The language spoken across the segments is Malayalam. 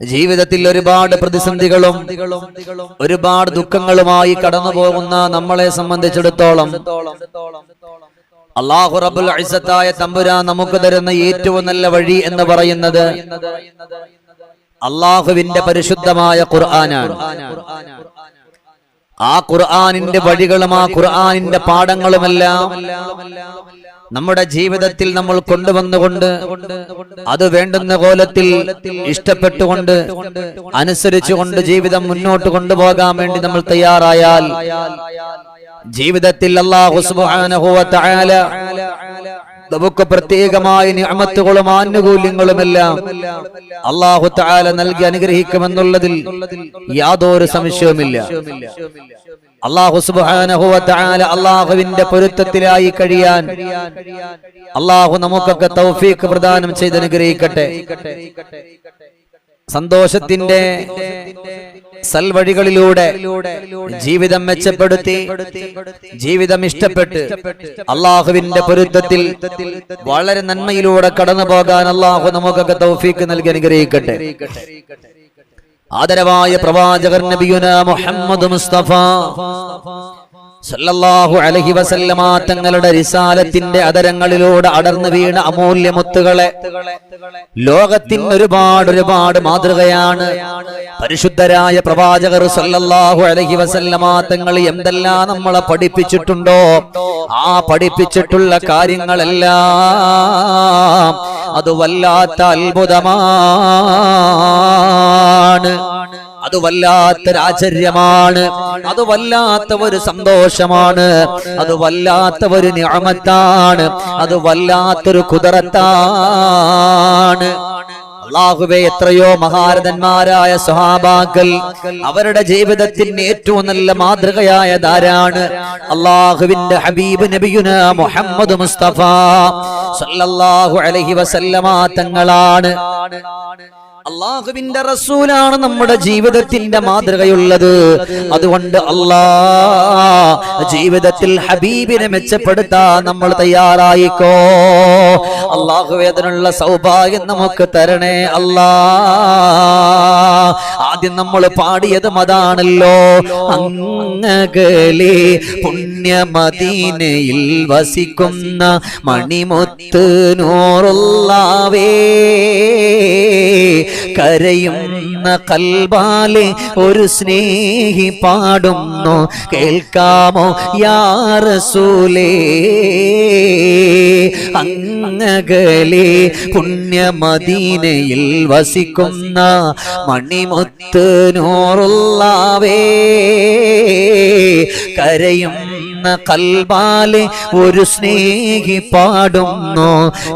ജീവിതത്തിൽ ഒരുപാട് പ്രതിസന്ധികളും ഒരുപാട് ദുഃഖങ്ങളുമായി കടന്നു പോകുന്ന നമ്മളെ സംബന്ധിച്ചിടത്തോളം അള്ളാഹു റബുൽ അഴിസത്തായ തമ്പുരാൻ നമുക്ക് തരുന്ന ഏറ്റവും നല്ല വഴി എന്ന് പറയുന്നത് അള്ളാഹുവിന്റെ പരിശുദ്ധമായ ഖുർആനാണ്. ആ ഖുർആാനിന്റെ വഴികളും ആ ഖുർആാനിന്റെ പാഠങ്ങളുമെല്ലാം നമ്മുടെ ജീവിതത്തിൽ നമ്മൾ കൊണ്ടുവന്നുകൊണ്ട് അത് വേണ്ടുന്ന കോലത്തിൽ ഇഷ്ടപ്പെട്ടുകൊണ്ട് അനുസരിച്ചുകൊണ്ട് ജീവിതം മുന്നോട്ട് കൊണ്ടുപോകാൻ വേണ്ടി നമ്മൾ തയ്യാറായാൽ ജീവിതത്തിൽ നമുക്ക് പ്രത്യേകമായ നിഅമത്തുകളും ആനുകൂല്യങ്ങളുമെല്ലാം അള്ളാഹു താല നൽകി അനുഗ്രഹിക്കുമെന്നുള്ളതിൽ യാതൊരു സംശയവുമില്ല. അള്ളാഹുവിന്റെ പൊരുത്തത്തിലായി കഴിയാൻ അള്ളാഹു നമുക്കൊക്കെ തൗഫീഖ് പ്രദാനം ചെയ്ത് അനുഗ്രഹിക്കട്ടെ. സന്തോഷത്തിന്റെ സൽവഴികളിലൂടെ ജീവിതം മെച്ചപ്പെടുത്തി ജീവിതം ഇഷ്ടപ്പെട്ട് അള്ളാഹുവിന്റെ പൊരുത്തത്തിൽ വളരെ നന്മയിലൂടെ കടന്നു പോകാൻ അള്ളാഹു നമുക്കൊക്കെ തൗഫീക്ക് നൽകി അനുഗ്രഹിക്കട്ടെ. ആദരവായ പ്രവാചകർ നബിയുന മുഹമ്മദ് മുസ്തഫ സല്ലല്ലാഹു അലൈഹി വസല്ലമ തങ്ങളുടെ റിസാലത്തിന്റെ അതരങ്ങളിലൂടെ അടർന്നു വീണ അമൂല്യ മുത്തുകളെ ലോകത്തിന് ഒരുപാട് ഒരുപാട് മാതൃകയാണ്. പരിശുദ്ധരായ പ്രവാചകർ സല്ലല്ലാഹു അലൈഹി വസല്ലമ തങ്ങൾ എന്തെല്ലാം നമ്മളെ പഠിപ്പിച്ചിട്ടുണ്ടോ? ആ പഠിപ്പിച്ചിട്ടുള്ള കാര്യങ്ങളെല്ലാം അത് വല്ലാത്ത അത്ഭുതമാണ്. അത് വല്ലാത്തൊരു അത് വല്ലാത്ത ഒരു സന്തോഷമാണ്. അത് വല്ലാത്ത ഒരു ഞാമത്താണ് അത് വല്ലാത്തൊരു കുതിരത്താണ്. അള്ളാഹുവെ എത്രയോ മഹാരഥന്മാരായ സ്വഹാബാക്കൾ അവരുടെ ജീവിതത്തിന് ഏറ്റവും നല്ല മാതൃകയായ ധാരാണ് അള്ളാഹുവിന്റെ ഹബീബ് നബിയുന മുഹമ്മദ് മുസ്തഫ. സല്ലല്ലാഹു അലൈഹി വസല്ലമ തങ്ങളാണ്. അള്ളാഹുവിന്റെ റസൂലാണ് നമ്മുടെ ജീവിതത്തിന്റെ മാതൃകയുള്ളത്. അതുകൊണ്ട് അല്ലാ ജീവിതത്തിൽ ഹബീബിനെ മെച്ചപ്പെടുത്താൻ നമ്മൾ തയ്യാറായിക്കോ. അള്ളാഹുവേദനുള്ള സൗഭാഗ്യം നമുക്ക് തരണേ അല്ലാ ആദ്യം നമ്മൾ പാടിയതും അതാണല്ലോ. അങ്ങകലെ പുണ്യമദീനയിൽ വസിക്കുന്ന മണിമുത്ത് നൂറുള്ളാവേ. കരയുന്ന കൽബാലെ ഒരു സ്നേഹി പാടുന്നു. കേൾക്കാമോ? യാറസൂലേ അങ്ങകലെ പുണ്യമദീനയിൽ വസിക്കുന്ന മണിമുത്ത് നൂറുള്ളാവേ കരയുന്ന കൽബാലെ ഒരു സ്നേഹി പാടുന്നു.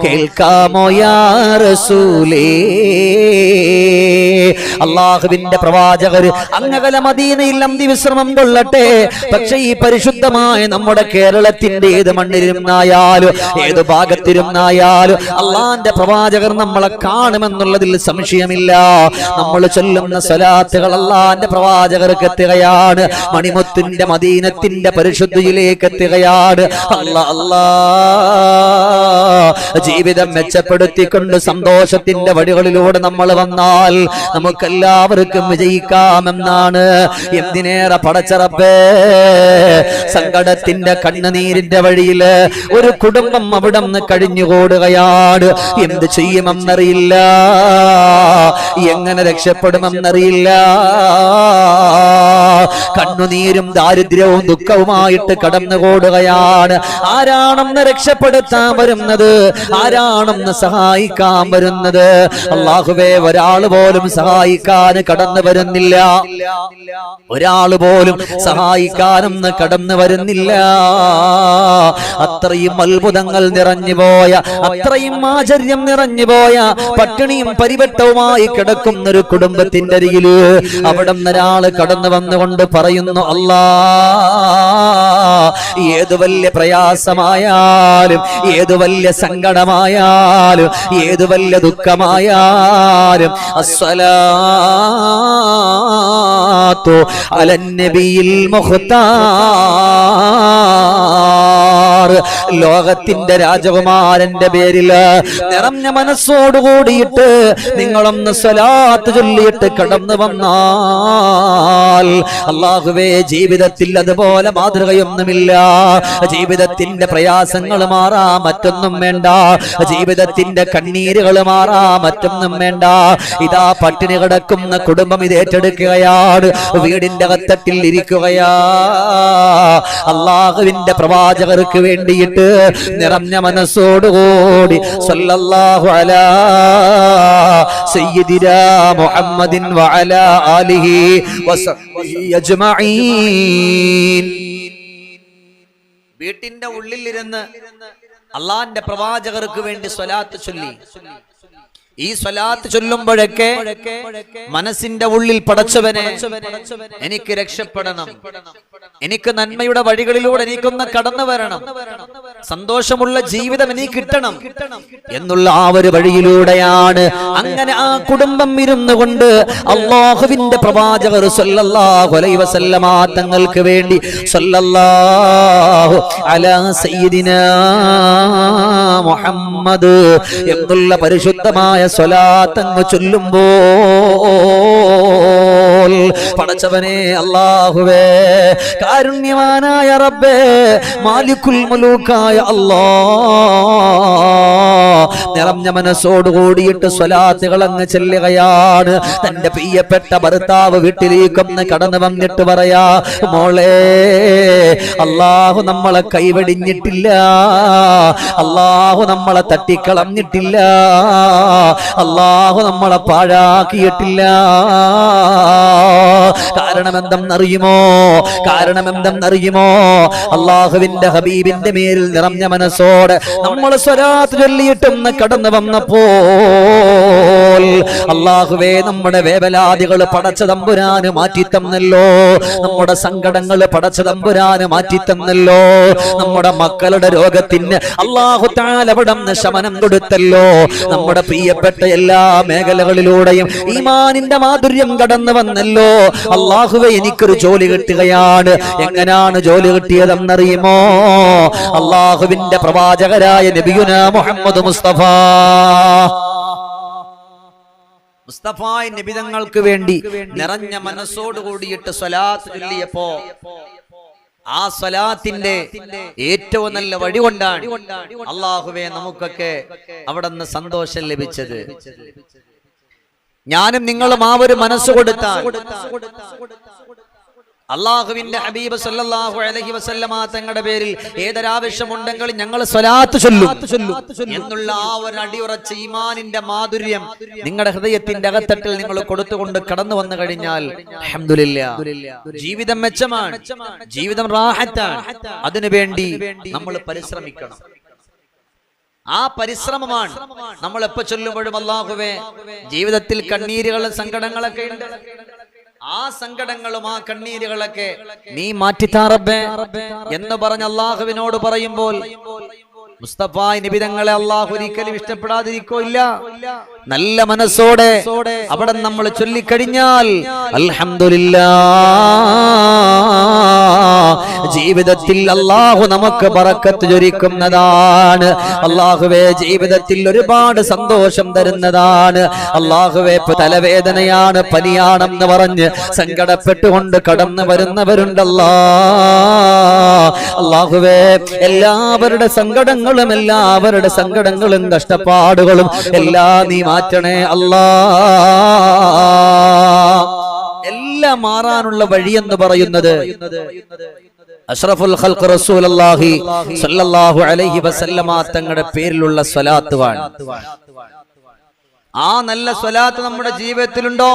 കേൾക്കാമോ യാറസൂലേ അള്ളാഹുവിന്റെ പ്രവാചകർ അങ്ങകല മദീനയിൽ അന്തി വിശ്രമം കൊള്ളട്ടെ. പക്ഷെ ഈ പരിശുദ്ധമായ നമ്മുടെ കേരളത്തിന്റെ ഏത് മണ്ണിലിരുന്നായാലും ഏത് ഭാഗത്തിരുന്നായാലും അള്ളാന്റെ പ്രവാചകർ നമ്മളെ കാണുമെന്നുള്ളതിൽ സംശയമില്ല. നമ്മൾ ചൊല്ലുന്ന സ്വലാത്തുകൾ അള്ളാന്റെ പ്രവാചകർക്ക് എത്തുകയാണ്. മണിമുത്തിന്റെ മദീനത്തിന്റെ പരിശുദ്ധിയിലേക്ക് എത്തുകയാണ് അല്ല അല്ലാ ജീവിതം മെച്ചപ്പെടുത്തിക്കൊണ്ട് സന്തോഷത്തിന്റെ വഴികളിലൂടെ നമ്മൾ വന്നാൽ നമുക്കെല്ലാവർക്കും വിജയിക്കാമെന്നാണ്. എന്തിനേറെ പടച്ചറപ്പേ? സങ്കടത്തിന്റെ കണ്ണുനീരിന്റെ വഴിയിൽ ഒരു കുടുംബം അവിടെ നിന്ന് കഴിഞ്ഞുകൂടുകയാണ് എന്ത് ചെയ്യുമെന്നറിയില്ല. എങ്ങനെ രക്ഷപ്പെടുമെന്നറിയില്ല. കണ്ണുനീരും ദാരിദ്ര്യവും ദുഃഖവുമായിട്ട് കടന്നുകൂടുകയാണ്. ആരാണെന്ന് രക്ഷപ്പെടുത്താൻ വരുന്നത്? ആരാണെന്ന് സഹായിക്കാൻ വരുന്നത്? അള്ളാഹുവേ ഒരാൾ പോലും സഹായിക്കാൻ കടന്നു വരുന്നില്ല. ഒരാൾ പോലും സഹായിക്കാനൊന്ന് കടന്നു വരുന്നില്ല. അത്രയും അത്ഭുതങ്ങൾ നിറഞ്ഞു പോയ അത്രയും ആചര്യം നിറഞ്ഞു പോയ പട്ടിണിയും പരിവട്ടവുമായി കിടക്കുന്ന ഒരു കുടുംബത്തിന്റെ അരികിൽ അവിടെ ഒരാൾ കടന്നു വന്നുകൊണ്ട് പറയുന്നു അല്ലാ ഏതു വലിയ പ്രയാസമായാലും ഏതു വലിയ സങ്കടമായാലും ഏതു വലിയ ദുഃഖമായാലും അസ്സലാത്തു അലന്നബിയിൽ മുഖ്താർ ലോകത്തിന്റെ രാജകുമാരന്റെ പേരിൽ നിറഞ്ഞ മനസ്സോടുകൂടിയിട്ട് നിങ്ങളൊന്ന് സ്വലാത്ത് ചൊല്ലിയിട്ട് കടന്നു വന്നാൽ അള്ളാഹുവേ ജീവിതത്തിൽ അതുപോലെ മാതൃകയൊന്നുമില്ല. ജീവിതത്തിന്റെ പ്രയാസങ്ങൾ മാറാ മറ്റൊന്നും വേണ്ട. ജീവിതത്തിന്റെ കണ്ണീരുകൾ മാറാ മറ്റൊന്നും വേണ്ട. ഇതാ പട്ടിണി കിടക്കുന്ന കുടുംബം ഇത് ഏറ്റെടുക്കുകയാണ്. വീടിന്റെ അകത്തട്ടിൽ ഇരിക്കുകയാ. അള്ളാഹുവിന്റെ പ്രവാചകർക്ക് വേണ്ടിയിട്ട് നിറഞ്ഞ മനസ്സോടുകൂടി അലാ സയ്യിദിനാ മുഹമ്മദിൻ വഅലാ ആലിഹി വീട്ടിന്റെ ഉള്ളിലിരുന്ന് അള്ളാന്റെ പ്രവാചകർക്ക് വേണ്ടി സ്വലാത്ത് ചൊല്ലി. ഈ സ്വലാത്ത് ചൊല്ലുമ്പോഴൊക്കെ മനസ്സിന്റെ ഉള്ളിൽ പടച്ചവനെ എനിക്ക് രക്ഷപ്പെടണം. എനിക്ക് നന്മയുടെ വഴികളിലൂടെ എനിക്കൊന്ന് കടന്നു വരണം. സന്തോഷമുള്ള ജീവിതം എനിക്ക് കിട്ടണം എന്നുള്ള ആ ഒരു വഴിയിലൂടെയാണ് അങ്ങനെ ആ കുടുംബം ഇരുന്നു കൊണ്ട് അള്ളാഹുവിന്റെ പ്രവാചകർ തങ്ങൾക്ക് വേണ്ടി സല്ലല്ലാഹു അലാ സയ്യിദിനാ മുഹമ്മദ് എന്നുള്ള പരിശുദ്ധമായ സ്വലാത്തങ്ങ് ചൊല്ലുമ്പോൾ പടച്ചവനെ അള്ളാഹുവേ കാരുണ്യവാനായ റബ്ബേ മാലിക്കുൽ മലൂക്കായ അല്ലാ. നിറഞ്ഞ മനസ്സോട് കൂടിയിട്ട് സ്വലാത്തുകൾ അങ്ങ് ചെല്ലുകയാണ്. തന്റെ പ്രിയപ്പെട്ട ഭർത്താവ് വീട്ടിലേക്കൊന്ന് കടന്നു വന്നിട്ട് പറയാ മോളെ അള്ളാഹു നമ്മളെ കൈവെടിഞ്ഞിട്ടില്ല. അള്ളാഹു നമ്മളെ തട്ടിക്കളഞ്ഞിട്ടില്ല. അള്ളാഹു നമ്മളെ പാഴാക്കിയിട്ടില്ല. കാരണം എന്തെന്നറിയുമോ കാരണം എന്തെന്നറിയുമോ അള്ളാഹുവിന്റെ ഹബീബിന്റെ മേലിൽ നിറഞ്ഞ മനസ്സോടെ നമ്മൾ സ്വരാത്ത് ചൊല്ലിയിട്ടൊന്ന് കടന്നു വന്നപ്പോൾ അള്ളാഹുവേ നമ്മുടെ വേവലാദികൾ പടച്ച തമ്പുരാന് മാറ്റി തന്നല്ലോ. നമ്മുടെ സങ്കടങ്ങൾ പടച്ച തമ്പുരാന് മാറ്റി തന്നല്ലോ. നമ്മുടെ മക്കളുടെ രോഗത്തിന് അള്ളാഹു താലവിടം ശമനം കൊടുത്തല്ലോ. നമ്മുടെ പ്രിയപ്പെട്ട എല്ലാ മേഖലകളിലൂടെയും ഈമാനിന്റെ മാധുര്യം കടന്നു വന്നല്ലോ. അള്ളാഹുവെ എനിക്കൊരു ജോലി കിട്ടുകയാണ്. എങ്ങനെയാണ് ജോലി കിട്ടിയതെന്നറിയുമോ? അള്ളാഹുവിന്റെ പ്രവാചകരായ നബിയുന മുഹമ്മദ് മുസ്തഫ മുസ്തഫായ നിബിതങ്ങൾക്ക് വേണ്ടി നിറഞ്ഞ മനസ്സോട് കൂടിയിട്ട് സ്വലാത്ത് ചൊല്ലിയപ്പോ ആ സ്വലാത്തിന്റെ ഏറ്റവും നല്ല വഴി കൊണ്ടാണ് അള്ളാഹുവെ നമുക്കൊക്കെ അവിടെ നിന്ന് സന്തോഷം ലഭിച്ചത്. ഞാനും നിങ്ങളും ആ ഒരു മനസ്സ് കൊടുത്താൽ അള്ളാഹുവിന്റെ ഹബീബ് സല്ലല്ലാഹു അലൈഹി വസല്ലമ തങ്ങളുടെ പേരിൽ ഏതൊരാവശ്യമുണ്ടെങ്കിലും ഞങ്ങൾ സ്വലാത്ത് ചൊല്ലും. എന്നുള്ള ആ ഒരു അടിയുറച്ച ഈമാനിന്റെ മാധുര്യം നിങ്ങളുടെ ഹൃദയത്തിന്റെ അകത്തട്ടിൽ നിങ്ങൾ കൊടുത്തുകൊണ്ട് കടന്നു വന്നു കഴിഞ്ഞാൽ ജീവിതം മെച്ചമാണ്. ജീവിതം റാഹത്താണ്. അതിനുവേണ്ടി നമ്മൾ പരിശ്രമിക്കണം. ആ പരിശ്രമമാണ് നമ്മൾ എപ്പോ ചൊല്ലുമ്പോഴും അള്ളാഹുവേ ജീവിതത്തിൽ കണ്ണീരുകളും സങ്കടങ്ങളൊക്കെ ഉണ്ട്. ആ സങ്കടങ്ങളും ആ കണ്ണീരുകളൊക്കെ നീ മാറ്റിത്താറബേ എന്ന് പറഞ്ഞ അള്ളാഹുവിനോട് പറയുമ്പോൾ മുസ്തഫ നിബിതങ്ങളെ അള്ളാഹു ഒരിക്കലും ഇഷ്ടപ്പെടാതിരിക്കോ ഇല്ല? നല്ല മനസ്സോടെ അവിടെ നമ്മൾ ചൊല്ലിക്കഴിഞ്ഞാൽ അൽഹംദുലില്ലാ ജീവിതത്തിൽ അള്ളാഹു നമുക്ക് പറക്കത്ത് ചൊരിക്കുന്നതാണ്. അള്ളാഹുവെ ജീവിതത്തിൽ ഒരുപാട് സന്തോഷം തരുന്നതാണ്. അള്ളാഹുവെ തലവേദനയാണ് പനിയാണെന്ന് പറഞ്ഞ് സങ്കടപ്പെട്ടുകൊണ്ട് കടന്നു വരുന്നവരുണ്ടല്ലാ. അള്ളാഹുവേ എല്ലാവരുടെ സങ്കടങ്ങളും എല്ലാവരുടെ സങ്കടങ്ങളും കഷ്ടപ്പാടുകളും എല്ലാ നീ മാറ്റണേ അല്ലാ. എല്ലാം മാറാനുള്ള വഴി എന്ന് പറയുന്നത് അഷ്റഫുൽ ഖൽഖ് റസൂലുള്ളാഹി സ്വല്ലല്ലാഹു അലൈഹി വസല്ലമ തങ്ങളുടെ പേരിലുള്ള സ്വലാത്തുവാണ്. ആ നല്ല സ്വലാത്ത് നമ്മുടെ ജീവിതത്തിലുണ്ടോ?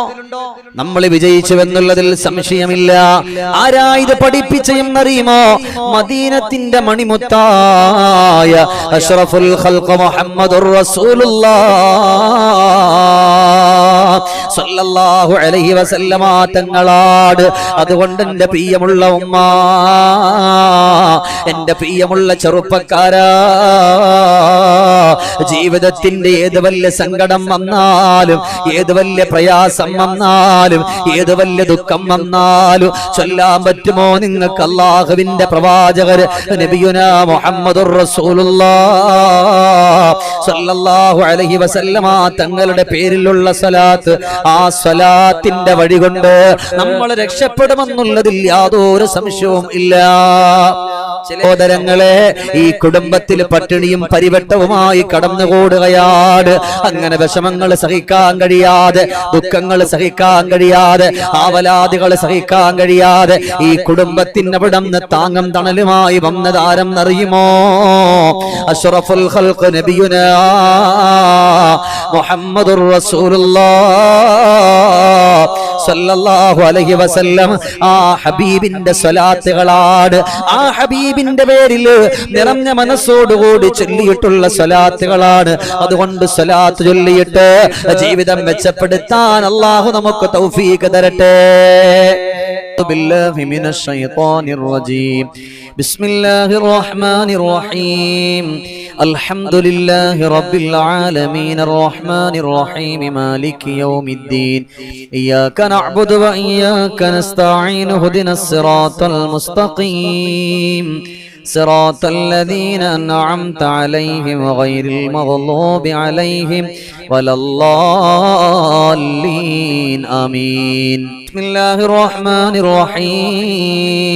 നമ്മൾ വിജയിച്ചുവെന്നുള്ളതിൽ സംശയമില്ല. ആരാ ഇത് അറിയുമോ? മദീനത്തിന്റെ മണിമുത്തായ അഷ്റഫുൽ ഖൽഖ് മുഹമ്മദുർ റസൂലുള്ളാഹ് സല്ലല്ലാഹു അലൈഹി വസല്ലമ തങ്ങളാട്. അതുകൊണ്ട് എന്റെ പ്രിയമുള്ള ഉമ്മ എന്റെ പ്രിയമുള്ള ചെറുപ്പക്കാരാ ജീവിതത്തിന്റെ ഏത് വലിയ സങ്കടം വന്നാലും ഏത് വലിയ പ്രയാസം വന്നാലും ഏത് വലിയ ദുഃഖം വന്നാലും ചൊല്ലാൻ പറ്റുമോ നിങ്ങൾക്ക് അള്ളാഹുവിന്റെ പ്രവാചകര് നബിയുന മുഹമ്മദുർ സല്ലല്ലാഹു അലൈഹി വസല്ലമ തങ്ങളുടെ പേരിലുള്ള സ്വലാത്ത് ആ സ്വലാത്തിന്റെ വഴി കൊണ്ട് നമ്മൾ രക്ഷപ്പെടുമെന്നുള്ളതിൽ യാതൊരു സംശയവും ഇല്ല. സഹോദരങ്ങളെ ഈ കുടുംബത്തിൽ പട്ടിണിയും പരിവട്ടവുമായി കടന്നുകൂടുകയാണ്. അങ്ങനെ വിഷമങ്ങൾ സഹിക്കാൻ കഴിയാതെ ദുഃഖങ്ങൾ സഹിക്കാൻ കഴിയാതെ ആവലാദികൾ സഹിക്കാൻ കഴിയാതെ ഈ കുടുംബത്തിന് അവിടെ താങ്ങം തണലുമായി വന്നതാരം അറിയുമോ അഷ്റഫുൽ മുഹമ്മദുർ റസൂലുള്ളാഹ് സല്ലല്ലാഹു അലൈഹി വസല്ലം ആ ഹബീബിന്റെ സ്വലാത്തുകളാണ് ആ ഹബീബിന്റെ പേരിൽ നിറഞ്ഞ മനസ്സോടുകൂടി ചൊല്ലിയിട്ടുള്ള സ്വലാത്തുകളാണ് അതുകൊണ്ട് സ്വലാത്ത് ചൊല്ലിയിട്ട് ജീവിതം മെച്ചപ്പെടുത്താൻ അള്ളാഹു നമുക്ക് തൗഫീഖ് തരട്ടെ بالله من الشيطان الرجيم بسم الله الرحمن الرحيم الحمد لله رب العالمين الرحمن الرحيم مالك يوم الدين إياك نعبد وإياك نستعين هدنا الصراط المستقيم. صراط الذين أنعمت عليهم غير المغضوب عليهم ولا الضالين. آمين. بسم الله الرحمن الرحيم.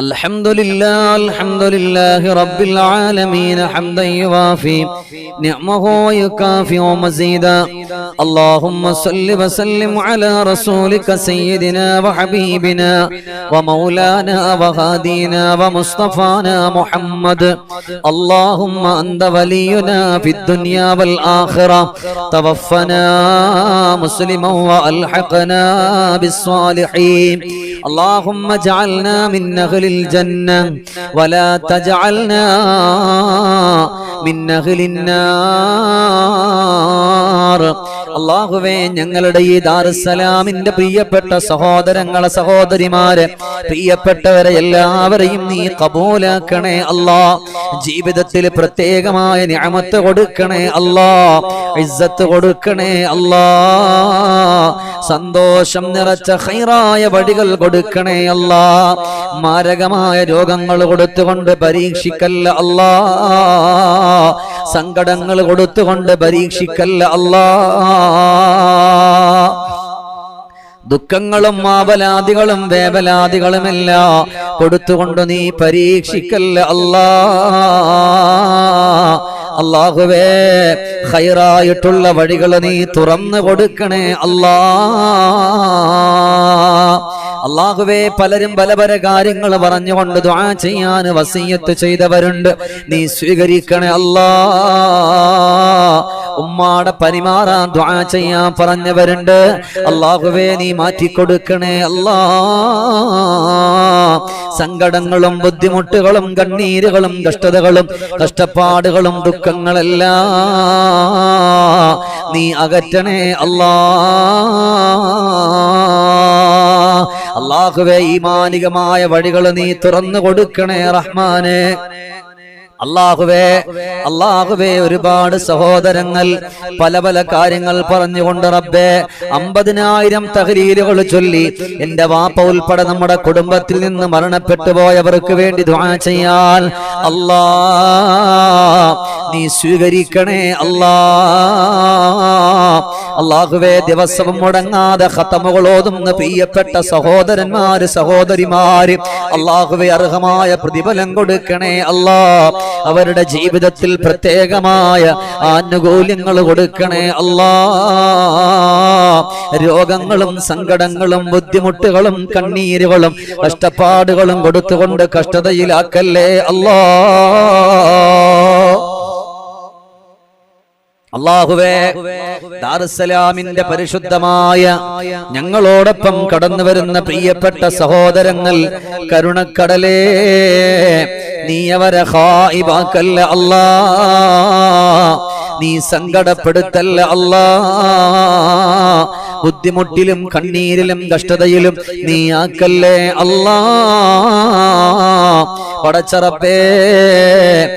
الحمد لله الحمد لله رب العالمين حمدا يوافي نعمه ويكافئ مزيدا اللهم صل وسلم على رسولك سيدنا وحبيبنا ومولانا وهادينا ومصطفانا محمد. اللهم أنت ولينا في الدنيا والآخرة. توفنا مسلما وألحقنا بالصالحين. اللهم اجعلنا من أهل الجنة ولا تجعلنا من أهل النار അള്ളാഹുവേ ഞങ്ങളുടെ ഈ ദാറുസലാമിന്റെ പ്രിയപ്പെട്ട സഹോദരങ്ങളെ സഹോദരിമാരെ പ്രിയപ്പെട്ടവരെ എല്ലാവരെയും നീ കബൂലാക്കണേ അല്ലാ. ജീവിതത്തിൽ പ്രത്യേകമായ ഞാമത്ത് കൊടുക്കണേ അല്ലാ. ഇസ്സത്ത് കൊടുക്കണേ അല്ലാ. സന്തോഷം നിറച്ച ഹൈറായ വഴികൾ കൊടുക്കണേ അല്ലാ. മാരകമായ രോഗങ്ങൾ കൊടുത്തുകൊണ്ട് പരീക്ഷിക്കല്ല അല്ലാ. സങ്കടങ്ങൾ കൊടുത്തുകൊണ്ട് പരീക്ഷിക്കല്ല അല്ലാ. ദുഃഖങ്ങളും ആപലാദികളും വേവലാദികളുമെല്ലാം. കൊടുത്തുകൊണ്ട് നീ പരീക്ഷിക്കല്ല അല്ലാ. അള്ളാഹുവേ ഹൈറായിട്ടുള്ള വഴികൾ നീ തുറന്നു കൊടുക്കണേ അല്ലാ. അള്ളാഹുവേ പലരും പല പല കാര്യങ്ങൾ പറഞ്ഞുകൊണ്ട് ചെയ്യാൻ വസീയത്ത് ചെയ്തവരുണ്ട്. നീ സ്വീകരിക്കണേ അല്ലാ. ഉമ്മാടെ പരിമാറാൻ ദ്വാ ചെയ്യാൻ പറഞ്ഞവരുണ്ട്. അള്ളാഹുവേ നീ മാറ്റിക്കൊടുക്കണേ അല്ലാ. സങ്കടങ്ങളും ബുദ്ധിമുട്ടുകളും കണ്ണീരുകളും കഷ്ടതകളും കഷ്ടപ്പാടുകളും ദുഃഖങ്ങളെല്ലാം നീ അകറ്റണേ അല്ലാ. അള്ളാഹുവേ ഈ മാനികമായ വഴികൾ നീ തുറന്നു കൊടുക്കണേ റഹ്മാനെ. അള്ളാഹുവേ അള്ളാഹുവേ ഒരുപാട് സഹോദരങ്ങൾ പല പല കാര്യങ്ങൾ പറഞ്ഞുകൊണ്ട് റബ്ബേ അമ്പതിനായിരം തഹരീലുകൾ ചൊല്ലി എന്റെ വാപ്പ ഉൾപ്പെടെ നമ്മുടെ കുടുംബത്തിൽ നിന്ന് മരണപ്പെട്ടു പോയവർക്ക് വേണ്ടി ദുആ ചെയ്യാൻ അല്ലാ നീ സ്വീകരിക്കണേ അല്ലാ. അള്ളാഹുവേ ദിവസവും മുടങ്ങാതെ ഖത്തമുകൾ ഓതുന്ന പ്രിയപ്പെട്ട സഹോദരന്മാര് സഹോദരിമാര് അള്ളാഹുവെ അർഹമായ പ്രതിഫലം കൊടുക്കണേ അല്ലാ. അവരുടെ ജീവിതത്തിൽ പ്രത്യേകമായ ആനുകൂല്യങ്ങൾ കൊടുക്കണേ അല്ലാ. രോഗങ്ങളും സങ്കടങ്ങളും ബുദ്ധിമുട്ടുകളും കണ്ണീരുകളും കഷ്ടപ്പാടുകളും കൊടുത്തുകൊണ്ട് കഷ്ടതയിലാക്കല്ലേ അല്ലാ. അള്ളാഹുവേ ദാറുസലാമിന്റെ പരിശുദ്ധമായ ഞങ്ങളോടൊപ്പം കടന്നു വരുന്ന പ്രിയപ്പെട്ട സഹോദരങ്ങൾ കരുണക്കടലേ നീ അവരെ ഹായിബാക്കല്ല അല്ലാ. നീ സങ്കടപ്പെടുത്തല്ല അല്ലാ ബുദ്ധിമുട്ടിലും കണ്ണീരിലും കഷ്ടതയിലും നീ ആക്കല്ലേ അല്ലാ പടച്ചറപ്പേ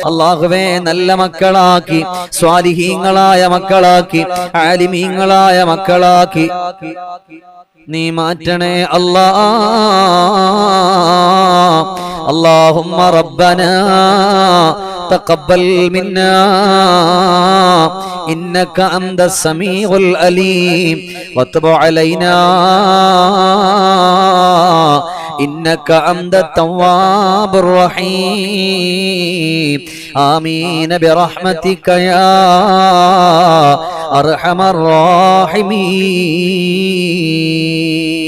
അള്ളാഹുവേ നല്ല മക്കളാക്കി സ്വാലിഹീങ്ങളായ മക്കളാക്കി ആലിമീങ്ങളായ മക്കളാക്കി നീ മാറ്റണേ അല്ലാ اللهم ربنا تقبل منا إنك أنت السميع الأليم وتب علينا إنك أنت التواب الرحيم آمين برحمتك يا أرحم الراحمين